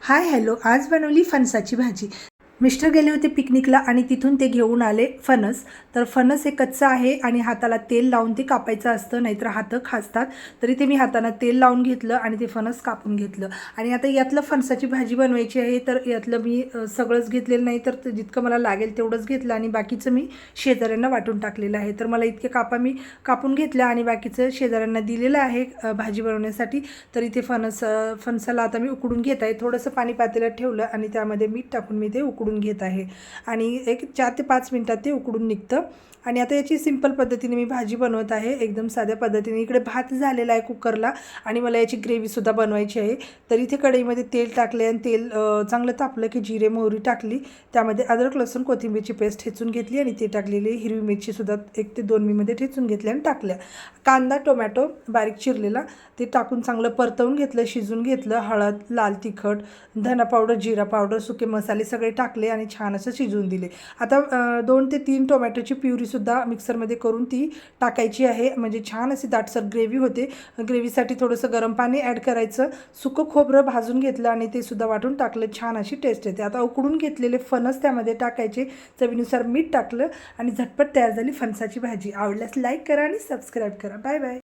Hi hello आज बनवली फणसाची भाजी. मिस्टर गेले होते पिकनिकला आणि तिथून ते घेऊन आले फणस. तर फणस हे कच्चं आहे आणि हाताला तेल लावून ते कापायचं असतं नाहीतर हातं खासतात. तरी ते मी हाताला तेल लावून घेतलं आणि ते फणस कापून घेतलं. आणि आता यातलं फणसाची भाजी बनवायची आहे तर यातलं मी सगळंच घेतलेलं नाही तर ते जितकं मला लागेल तेवढंच घेतलं आणि बाकीचं मी शेजाऱ्यांना वाटून टाकलेलं आहे. तर मला इतके कापा मी कापून घेतलं आणि बाकीचं शेजाऱ्यांना दिलेलं आहे भाजी बनवण्यासाठी. तर इथे फणस फणसाला आता मी उकडून घेत आहे. थोडंसं पाणी पातेल्यात ठेवलं आणि त्यामध्ये मीठ टाकून मी ते उकडून घेत आहे. आणि एक चार ते पाच मिनटात ते उकडून निघतं. आणि आता याची सिंपल पद्धतीने मी भाजी बनवत आहे. एकदम साध्या पद्धतीने. इकडे भात झालेला आहे कुकरला. आणि मला याची ग्रेव्हीसुद्धा बनवायची आहे. तर इथे कढईमध्ये तेल टाकले आणि तेल चांगलं तापलं की जिरे मोहरी टाकली. त्यामध्ये अद्रक लसूण कोथिंबीरची पेस्ट ठेचून घेतली आणि ते टाकलेली हिरवी मिरचीसुद्धा एक ते दोन मीमध्ये ठेचून घेतली आणि टाकल्या. कांदा टोमॅटो बारीक चिरलेला. ते टाकून चांगलं परतवून घेतलं शिजून घेतलं. हळद लाल तिखट धना पावडर जिरा पावडर सुके मसाले सगळे टाकले. आणि छान असं शिजवून दिले. आता दोन ते तीन टोमॅटोची प्युरीसुद्धा मिक्सरमध्ये करून ती टाकायची आहे. म्हणजे छान अशी दाटसर ग्रेव्ही होते. ग्रेव्हीसाठी थोडंसं गरम पाणी ॲड करायचं. सुकं खोबरं भाजून घेतलं आणि ते सुद्धा वाटून टाकलं. छान अशी टेस्ट येते. आता उकडून घेतलेले फणस त्यामध्ये टाकायचे. चवीनुसार मीठ टाकलं आणि झटपट तयार झाली फणसाची भाजी. आवडल्यास लाईक करा आणि सबस्क्राईब करा. Bye bye.